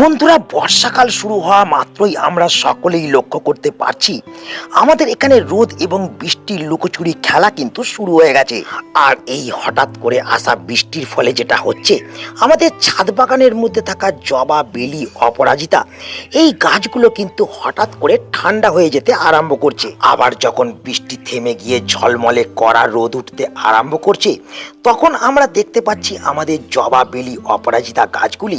বন্ধুরা, বর্ষাকাল শুরু হওয়া মাত্রই আমরা সকলেই লক্ষ্য করতে পারছি, আমাদের এখানে রোদ এবং বৃষ্টির লুকোচুরি খেলা কিন্তু শুরু হয়ে গেছে। আর এই হঠাৎ করে আসা বৃষ্টির ফলে যেটা হচ্ছে, আমাদের ছাদ বাগানের মধ্যে থাকা জবা, বেলি অপরাজিতা, এই গাছগুলো কিন্তু হঠাৎ করে ঠান্ডা হয়ে যেতে আরম্ভ করছে। আবার যখন বৃষ্টি থেমে গিয়ে ঝলমলে কড়া রোদ উঠতে আরম্ভ করছে, তখন আমরা দেখতে পাচ্ছি আমাদের জবা, বেলি, অপরাজিতা গাছগুলি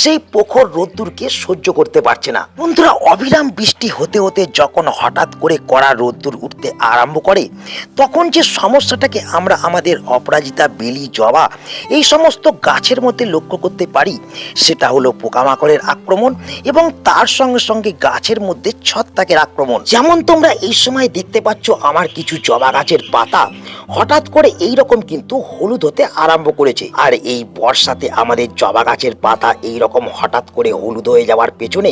সেই প্রখর রোদ্দুরকে সহ্য করতে পারছে না। বন্ধুরা, অবিরাম বৃষ্টি হতে হতে যখন হঠাৎ করে কড়া রোদ্দুর উঠতে আরম্ভ করে, তখন যে সমস্যাটাকে আমরা আমাদের অপরাজিতা বেলি জবা এই সমস্ত গাছের মধ্যে লক্ষ্য করতে পারি, সেটা হলো পোকামাকড়ের আক্রমণ এবং তার সঙ্গে সঙ্গে গাছের মধ্যে ছত্রাকের আক্রমণ। যেমন তোমরা এই সময় দেখতে পাচ্ছ, আমার কিছু জবা গাছের পাতা হঠাৎ করে এই রকম কিন্তু হলুদ হতে আরম্ভ করেছে। আর এই বর্ষাতে আমাদের জবা গাছের পাতা এই রকম হঠাৎ করে হলুদ হয়ে যাওয়ার পেছনে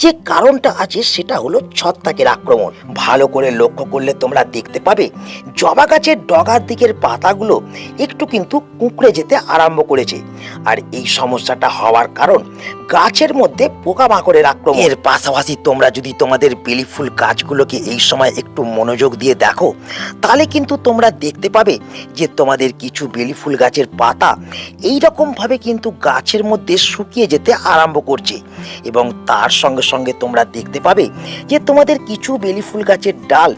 যে কারণটা আছে সেটা হলো ছত্রাকের আক্রমণ। ভালো করে লক্ষ্য করলে তোমরা দেখতে পাবে, জবা গাছের ডগার দিকের পাতাগুলো একটু কিন্তু কুঁকড়ে যেতে আরম্ভ করেছে। আর এই সমস্যাটা হওয়ার কারণ গাছের মধ্যে পোকামাকড়ের আক্রমণ। এর পাশাপাশি তোমরা যদি তোমাদের বেলি ফুল গাছগুলোকে এই সময় একটু মনোযোগ দিয়ে দেখো, তাহলে কিন্তু তোমরা দেখতে পাবে যে তোমাদের কিছু বেলি ফুল গাছের পাতা এই রকম ভাবে কিন্তু গাছের মধ্যে শুকিয়ে যেতে আরম্ভ করছে। এবং তার সঙ্গে সঙ্গে তোমরা দেখতে পাবে যে তোমাদের কিছু বেলি ফুল গাছের ডাল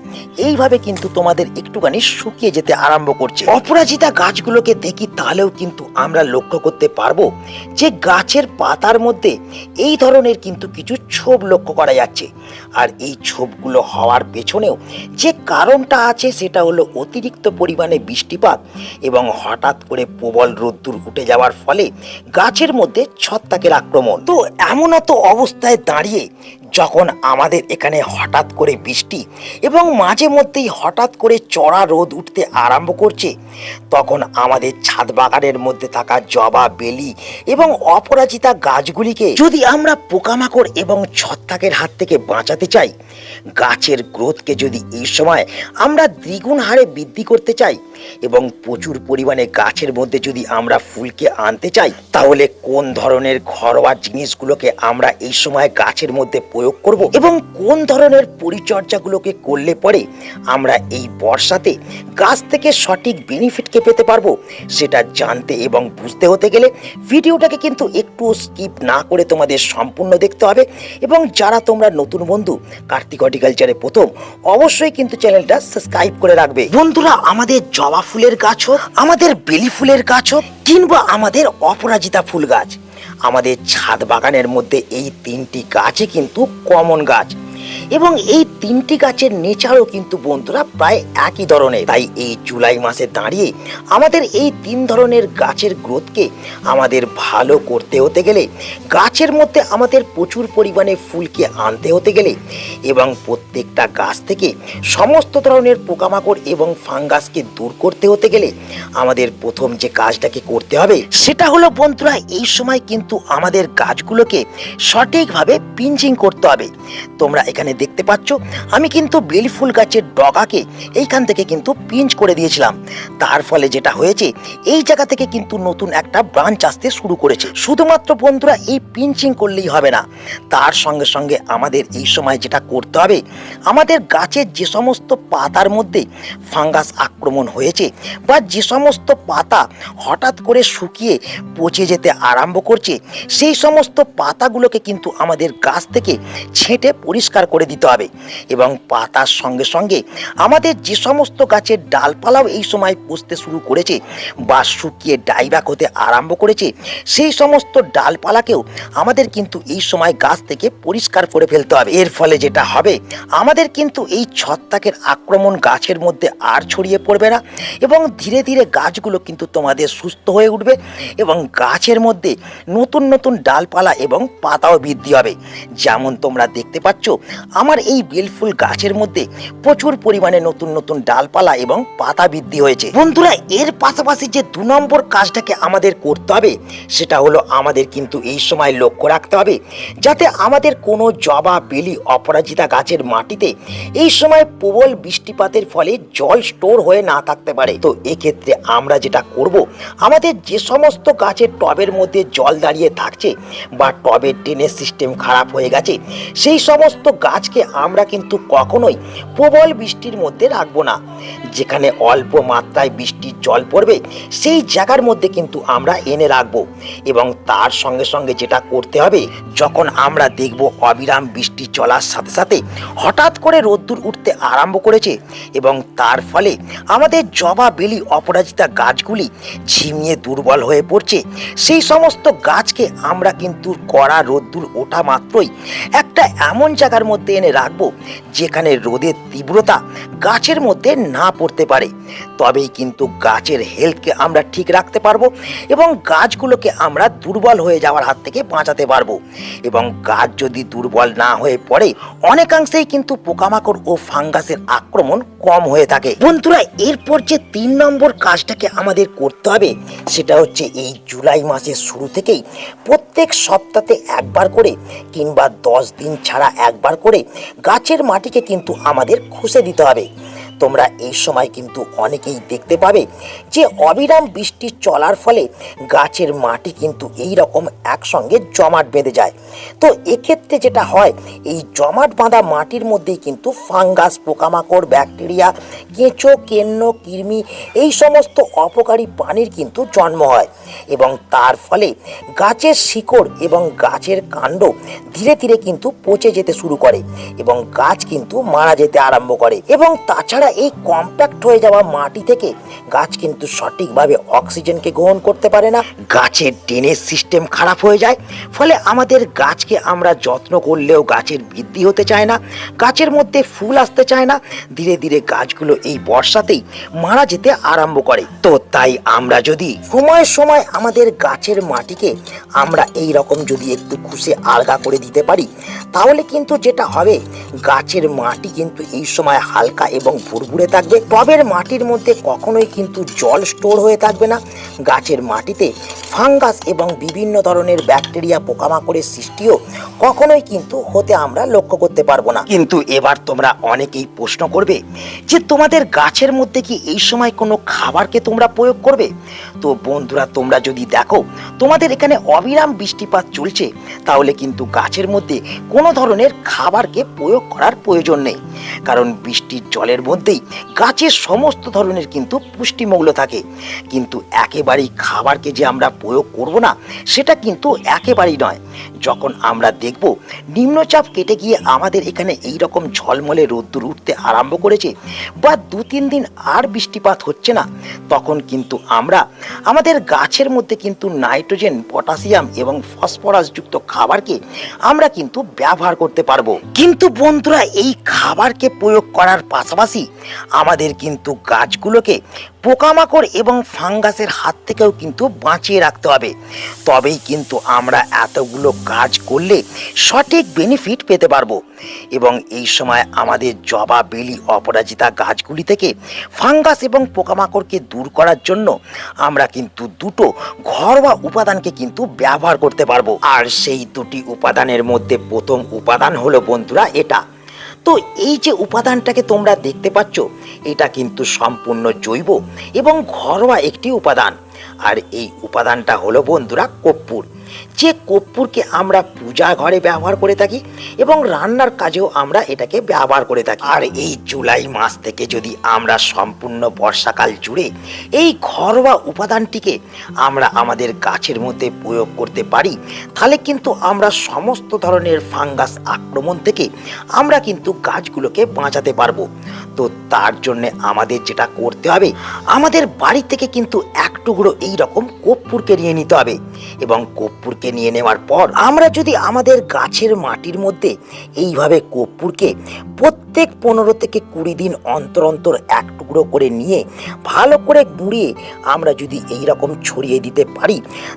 এইভাবে কিন্তু তোমাদের একটুখানি শুকিয়ে যেতে আরম্ভ করছে। অপরাজিতা গাছগুলোকে দেখি তাহলেও কিন্তু আমরা লক্ষ্য করতে পারব যে গাছের পাতার মধ্যে এই ধরনের কিন্তু কিছু ছোপ লক্ষ্য করা যাচ্ছে। আর এই ছোপগুলো হওয়ার পেছনেও যে কারণটা আছে সেটা হলো অতিরিক্ত পরিমাণে বৃষ্টিপাত এবং হঠাৎ করে প্রবল রোদ্দুর উঠে যাওয়ার ফলে গাছের মধ্যে ছত্রাকের আক্রমণ। তো এমন তো অবস্থায় দাঁড়িয়ে যখন আমাদের এখানে হঠাৎ করে বৃষ্টি এবং মাঝে মধ্যেই হঠাৎ করে চড়া রোদ উঠতে আরম্ভ করছে, তখন আমাদের ছাদ বাগানের মধ্যে থাকা জবা, বেলি এবং অপরাজিতা গাছগুলিকে যদি আমরা পোকামাকড় এবং ছত্রাকের হাত থেকে বাঁচাতে চাই। গাছের গ্রোথকে যদি এই সময় আমরা দ্বিগুণ হারে বৃদ্ধি করতে চাই এবং প্রচুর পরিমাণে গাছের মধ্যে যদি আমরা ফুলকে আনতে চাই, তাহলে কোন ধরনের ঘরোয়া জিনিসগুলোকে আমরা এই সময় গাছের মধ্যে প্রয়োগ করব এবং কোন ধরনের পরিচর্যাগুলোকে করলে পরে আমরা এই বর্ষাতে গাছ থেকে সঠিক বেনিফিটকে পেতে পারব, সেটা জানতে এবং বুঝতে হতে গেলে ভিডিওটাকে কিন্তু একটু স্কিপ না করে তোমাদের সম্পূর্ণ দেখতে হবে। এবং যারা তোমরা নতুন বন্ধু, কার্তিক হর্টিকালচারে প্রথম, অবশ্যই কিন্তু চ্যানেলটা সাবস্ক্রাইব করে রাখবে। বন্ধুরা, আমাদের জবা ফুলের গাছ হোক, আমাদের বেলি ফুলের গাছ হোক, কিংবা আমাদের অপরাজিতা ফুল গাছ। আমাদের ছাদ বাগানের মধ্যে এই তিনটি গাছে কিন্তু কমন গাছ। এবং এই তিনটি গাছের নেচারও কিন্তু বন্ধুরা প্রায় একই ধরনের। তাই এই জুলাই মাসে দাঁড়িয়ে আমাদের এই তিন ধরনের গাছের গ্রোথকে আমাদের ভালো করতে হতে গেলে, গাছের মধ্যে আমাদের প্রচুর পরিমাণে ফুলকে আনতে হতে গেলে এবং প্রত্যেকটা গাছ থেকে সমস্ত ধরনের পোকামাকড় এবং ফাঙ্গাসকে দূর করতে হতে গেলে আমাদের প্রথম যে কাজটাকে করতে হবে, সেটা হলো বন্ধুরা এই সময় কিন্তু আমাদের গাছগুলোকে সঠিকভাবে পিঞ্চিং করতে হবে। তোমরা এখানে দেখতে পাচ্ছ, আমি কিন্তু বেলি ফুল গাছের ডগাকে এইখান থেকে কিন্তু পিঞ্চ করে দিয়েছিলাম। তার ফলে যেটা হয়েছে, এই জায়গা থেকে কিন্তু নতুন একটা ব্রাঞ্চ আসতে শুরু করেছে। শুধুমাত্র বন্ধুরা, এই পিঞ্চিং করলেই হবে না। তার সঙ্গে সঙ্গে আমাদের এই সময় যেটা করতে হবে, আমাদের গাছের যে সমস্ত পাতার মধ্যে ফাঙ্গাস আক্রমণ হয়েছে বা যে সমস্ত পাতা হঠাৎ করে শুকিয়ে পচে যেতে আরম্ভ করছে, সেই সমস্ত পাতাগুলোকে কিন্তু আমাদের গাছ থেকে ছেঁটে পরিষ্কার করে দিতে হবে। এবং পাতার সঙ্গে সঙ্গে আমাদের যে সমস্ত গাছের ডালপালাও এই সময় পুষতে শুরু করেছে বা শুকিয়ে ডাইব্যাক হতে আরম্ভ করেছে, সেই সমস্ত ডালপালাকেও আমাদের কিন্তু এই সময় গাছ থেকে পরিষ্কার করে ফেলতে হবে। এর ফলে যেটা হবে, আমাদের কিন্তু এই ছত্রাকের আক্রমণ গাছের মধ্যে আর ছড়িয়ে পড়বে না এবং ধীরে ধীরে গাছগুলো কিন্তু তোমাদের সুস্থ হয়ে উঠবে এবং গাছের মধ্যে নতুন নতুন ডালপালা এবং পাতাও বৃদ্ধি হবে। যেমন তোমরা দেখতে পাচ্ছ আমার এই বেলফুল গাছের মধ্যে প্রচুর পরিমাণে নতুন নতুন ডালপালা এবং পাতা বৃদ্ধি হয়েছে। বন্ধুরা, এর পাশাপাশি যে দু নম্বর কাজটাকে আমাদের করতে হবে, সেটা হলো আমাদের কিন্তু এই সময় লক্ষ্য রাখতে হবে, যাতে আমাদের কোনো জবা, বেলি, অপরাজিতা গাছের মাটিতে এই সময় প্রবল বৃষ্টিপাতের ফলে জল স্টোর হয়ে না থাকতে পারে। তো এক্ষেত্রে আমরা যেটা করব, আমাদের যে সমস্ত গাছের টবের মধ্যে জল দাঁড়িয়ে থাকছে বা টবের ড্রেনেজ সিস্টেম খারাপ হয়ে গেছে, সেই সমস্ত গাছকে আমরা কিন্তু কখনোই প্রবল বৃষ্টির মধ্যে রাখব না। যেখানে অল্প মাত্রায় বৃষ্টির জল পড়বে, সেই জায়গার মধ্যে কিন্তু আমরা এনে রাখব। এবং তার সঙ্গে সঙ্গে যেটা করতে হবে, যখন আমরা দেখব অবিরাম বৃষ্টি চলার সাথে সাথে হঠাৎ করে রোদ্দুর উঠতে আরম্ভ করেছে এবং তার ফলে আমাদের জবা বেলি অপরাজিতা গাছগুলি ঝিমিয়ে দুর্বল হয়ে পড়ছে, সেই সমস্ত গাছকে আমরা কিন্তু কড়া রোদ্দুর ওঠা মাত্রই একটা এমন জায়গার মধ্যে এনে রাখব যেখানে রোদের তীব্রতা গাছের মধ্যে না পড়তে পারে। তবেই কিন্তু গাছের হেলথকে আমরা ঠিক রাখতে পারব এবং গাছগুলোকে আমরা দুর্বল হয়ে যাওয়ার হাত থেকে বাঁচাতে পারব। এবং গাছ যদি দুর্বল না হয়ে পড়ে, অনেকাংশেই কিন্তু পোকামাকড় ও ফাঙ্গাসের আক্রমণ কম হয়ে থাকে। বন্ধুরা, এরপর যে তিন নম্বর কাজটাকে আমাদের করতে হবে, সেটা হচ্ছে এই জুলাই মাসের শুরু থেকেই প্রত্যেক সপ্তাহে একবার করে কিংবা দশ দিন ছাড়া একবার করে গাছের মাটিকে কিন্তু আমাদের খুশে দিতে হবে। তোমরা এই সময় কিন্তু অনেকেই দেখতে পাবে যে অবিরাম বৃষ্টি চলার ফলে গাছের মাটি কিন্তু এই রকম একসঙ্গে জমাট বেঁধে যায়। তো এক্ষেত্রে যেটা হয়, এই জমাট বাঁধা মাটির মধ্যেই কিন্তু ফাঙ্গাস, পোকামাকড়, ব্যাকটেরিয়া, কেঁচো, কেন্ন, কৃমি এই সমস্ত অপকারী প্রাণীর কিন্তু জন্ম হয় এবং তার ফলে গাছের শিকড় এবং গাছের কাণ্ড ধীরে ধীরে কিন্তু পচে যেতে শুরু করে এবং গাছ কিন্তু মারা যেতে আরম্ভ করে। এবং তাছাড়া এই কম্প্যাক্ট হয়ে যাওয়া মাটি থেকে গাছ কিন্তু সঠিকভাবে অক্সিজেনকে গ্রহণ করতে পারে না। গাছের ড্রেনেজ সিস্টেম খারাপ হয়ে যায়, ফলে আমাদের গাছকে আমরা যত্ন করলেও গাছের বৃদ্ধি হতে চায় না, গাছের মধ্যে ফুল আসতে চায় না। ধীরে ধীরে গাছগুলো এই বর্ষাতেই মারা যেতে আরম্ভ করে। তো তাই আমরা যদি সময় সময় আমাদের গাছের মাটিকে আমরা এই রকম যদি একটু খুশে আলগা করে দিতে পারি, তাহলে কিন্তু যেটা হবে গাছের মাটি কিন্তু এই সময় হালকা এবং ভুরভুরে থাকবে। টবের মাটির মধ্যে কখনোই কিন্তু জল স্টোর হয়ে থাকবে না। গাছের মাটিতে ফাঙ্গাস এবং বিভিন্ন ধরনের ব্যাকটেরিয়া, পোকামাকড়ের সৃষ্টিও কখনোই কিন্তু হতে আমরা লক্ষ্য করতে পারব না। কিন্তু এবার তোমরা অনেকেই প্রশ্ন করবে যে, তোমাদের গাছের মধ্যে কি এই সময় কোনো খাবারকে তোমরা প্রয়োগ করবে? তো বন্ধুরা, তোমরা যদি দেখো, তোমাদের এখানে অবিরাম বৃষ্টিপাত চলছে, তাহলে কিন্তু গাছের মধ্যে কোনো ধরনের খাবারকে প্রয়োগ করার প্রয়োজন নেই। কারণ বৃষ্টির জলের মধ্যেই গাছের সমস্ত ধরনের কিন্তু পুষ্টিমূল্য থাকে। কিন্তু একেবারেই খাবারকে যে আমরা প্রয়োগ করব না, সেটা কিন্তু একেবারেই নয়। যখন আমরা দেখব নিম্নচাপ কেটে গিয়ে আমাদের এখানে এই রকম ঝলমলে রোদ্দুর উঠতে আরম্ভ করেছে বা দু তিন দিন আর বৃষ্টিপাত হচ্ছে না, তখন কিন্তু আমরা আমাদের গাছের মধ্যে কিন্তু নাইট্রোজেন, পটাশিয়াম এবং ফসফরাসযুক্ত খাবারকে আমরা কিন্তু ব্যবহার করতে পারব। কিন্তু বন্ধুরা, এই খাবারকে প্রয়োগ করার পাশাপাশি আমাদের কিন্তু গাছগুলোকে পোকামাকড় এবং ফাঙ্গাসের হাত থেকেও কিন্তু বাঁচিয়ে রাখতে হবে। তবেই কিন্তু আমরা এতগুলো কাজ করলে সঠিক বেনিফিট পেতে পারব। এবং এই সময় আমাদের জবা, বেলি, অপরাজিতা গাছগুলি থেকে ফাঙ্গাস এবং পোকামাকড়কে দূর করার জন্য আমরা কিন্তু দুটো ঘরোয়া উপাদানকে কিন্তু ব্যবহার করতে পারব। আর সেই দুটি উপাদানের মধ্যে প্রথম উপাদান হলো বন্ধুরা, এটা তো এই যে উপাদানটাকে তোমরা দেখতে পাচ্ছ, এটা কিন্তু সম্পূর্ণ জৈব এবং ঘরোয়া একটি উপাদান। আর এই উপাদানটা হলো বন্ধুরা কর্পূর। যে কর্পূরকে আমরা পূজা ঘরে ব্যবহার করে থাকি এবং রান্নার কাজেও আমরা এটাকে ব্যবহার করে থাকি। আর এই জুলাই মাস থেকে যদি আমরা সম্পূর্ণ বর্ষাকাল জুড়ে এই ঘরোয়া উপাদানটিকে আমরা আমাদের গাছের মধ্যে প্রয়োগ করতে পারি, তাহলে কিন্তু আমরা সমস্ত ধরনের ফাঙ্গাস আক্রমণ থেকে আমরা কিন্তু গাছগুলোকে বাঁচাতে পারব। তো তার জন্যে আমাদের যেটা করতে হবে, আমাদের বাড়ি থেকে কিন্তু এক টুকরো এই রকম কর্পূরকে নিয়ে নিতে হবে। এবং কর্পূরকে নিয়ে নেওয়ার পর আমরা যদি আমাদের গাছের মাটির মধ্যে এইভাবে কর্পূরকে প্রত্যেক পনেরো থেকে কুড়ি দিন অন্তর অন্তর এক টুকরো করে নিয়ে ভালো করে গুঁড়িয়ে আমরা যদি এই রকম ছড়িয়ে দিতে পারি,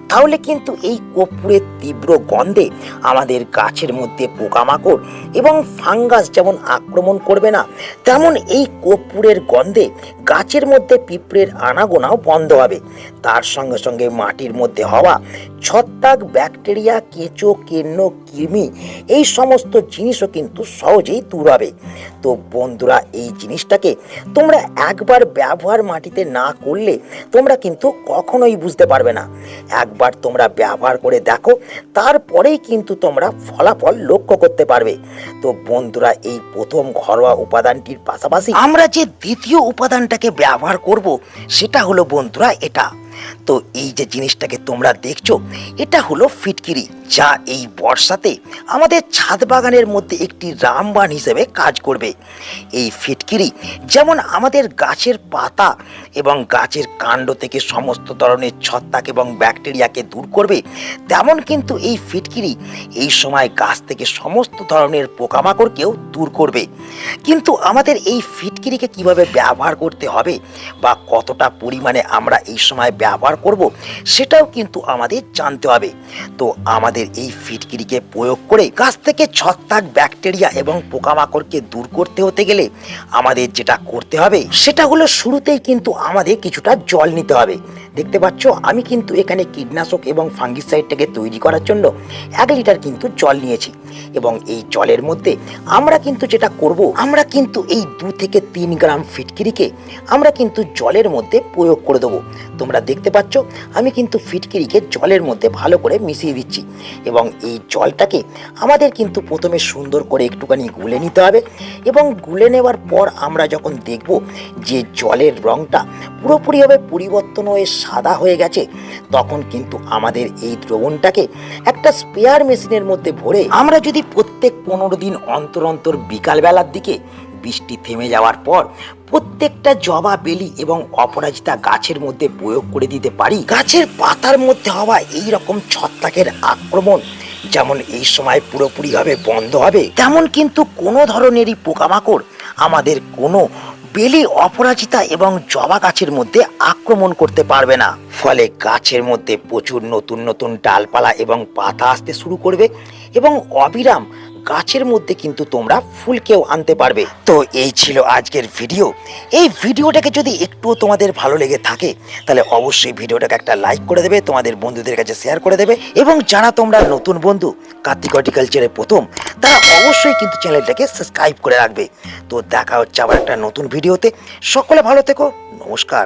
তাহলে কিন্তু এই কর্পূরের তীব্র গন্ধে আমাদের গাছের মধ্যে পোকামাকড় এবং ফাঙ্গাস যেমন আক্রমণ করবে না, তেমন এই কর্পূরের গন্ধে গাছের মধ্যে পিঁপড়ের আনাগোনাও বন্ধ হবে। তার সঙ্গে সঙ্গে মাটির মধ্যে হওয়া ছত্রাক ব্যাকটেরিয়া, কেঁচো, কেন্ন, কৃমি, এই সমস্ত জিনিসও কিন্তু সহজেই দূর হবে। তো বন্ধুরা, এই জিনিসটাকে তোমরা একবার ব্যবহার মাটিতে না করলে তোমরা কিন্তু কখনোই বুঝতে পারবে না। একবার তোমরা ব্যবহার করে দেখো, তারপরেই কিন্তু তোমরা ফলাফল লক্ষ্য করতে পারবে। তো বন্ধুরা, এই প্রথম ঘরোয়া উপাদানটির পাশাপাশি আমরা যে দ্বিতীয় উপাদানটাকে ব্যবহার করব, সেটা হলো বন্ধুরা, এটা। তো এই যে জিনিসটাকে তোমরা দেখছ এটা হলো ফিটকিরি। যা এই বর্ষাতে আমাদের ছাদ বাগানের মধ্যে একটি রামবান হিসেবে কাজ করবে। এই ফিটকিরি যেমন আমাদের গাছের পাতা এবং গাছের কাণ্ড থেকে সমস্ত ধরনের ছত্রাক এবং ব্যাকটেরিয়াকে দূর করবে, তেমন কিন্তু এই ফিটকিরি এই সময় গাছ থেকে সমস্ত ধরনের পোকামাকড়কেও দূর করবে। কিন্তু আমাদের এই ফিটকিরিকে কীভাবে ব্যবহার করতে হবে বা কতটা পরিমাণে আমরা এই সময় ব্যবহার করব, সেটাও কিন্তু আমাদের জানতে হবে। তো আমাদের এই ফিটকিরিকে প্রয়োগ করে গাছ থেকে ছত্রাক, ব্যাকটেরিয়া এবং পোকামাকড়কে দূর করতে হতে গেলে আমাদের যেটা করতে হবে, সেটা হলো শুরুতেই কিন্তু আমাদের কিছুটা জল নিতে হবে। দেখতে পাচ্ছ, আমি কিন্তু এখানে কীটনাশক এবং ফাঙ্গিসাইডটাকে তৈরি করার জন্য এক লিটার কিন্তু জল নিয়েছি। এবং এই জলের মধ্যে আমরা কিন্তু যেটা করব, আমরা কিন্তু এই দু থেকে তিন গ্রাম ফিটকিরিকে আমরা কিন্তু জলের মধ্যে প্রয়োগ করে দেবো। তোমরা দেখতে পাচ্ছ, আমি কিন্তু ফিটকিরিকে জলের মধ্যে ভালো করে মিশিয়ে দিচ্ছি। এবং এই জলটাকে আমাদের কিন্তু প্রথমে সুন্দর করে একটুখানি গুলে নিতে হবে। এবং গুলে নেওয়ার পর আমরা যখন দেখব যে জলের রঙটা পুরোপুরিভাবে পরিবর্তন হয়ে সাদা হয়ে গেছে। তখন কিন্তু আমাদের এই দ্রবণটাকে একটা স্পেয়ার মেশিনের মধ্যে ভরে আমরা যদি প্রত্যেক পনেরো দিন অন্তর অন্তর বিকালবেলার দিকে বৃষ্টি থেমে যাওয়ার পর প্রত্যেকটা জবা বেলি এবং অপরাজিতা গাছের মধ্যে প্রয়োগ করে দিতে পারি, গাছের পাতার মধ্যে হওয়া এই রকম ছত্রাকের আক্রমণ যেমন এই সময় পুরোপুরিভাবে বন্ধ হবে, তেমন কিন্তু কোনো ধরনেরই পোকামাকড় আমাদের কোনো বেলি অপরাজিতা এবং জবা গাছের মধ্যে আক্রমণ করতে পারবে না। ফলে গাছের মধ্যে প্রচুর নতুন নতুন ডালপালা এবং পাতা আসতে শুরু করবে এবং অবিরাম গাছের মধ্যে কিন্তু তোমরা ফুলকেও আনতে পারবে। তো এই ছিল আজকের ভিডিও। এই ভিডিওটাকে যদি একটুও তোমাদের ভালো লেগে থাকে, তাহলে অবশ্যই ভিডিওটাকে একটা লাইক করে দেবে, তোমাদের বন্ধুদের কাছে শেয়ার করে দেবে এবং যারা তোমরা নতুন বন্ধু, কার্তিক হর্টিকালচারের প্রথম, তারা অবশ্যই কিন্তু চ্যানেলটাকে সাবস্ক্রাইব করে রাখবে। তো দেখা হচ্ছে আবার একটা নতুন ভিডিওতে। সকলে ভালো থেকো, নমস্কার।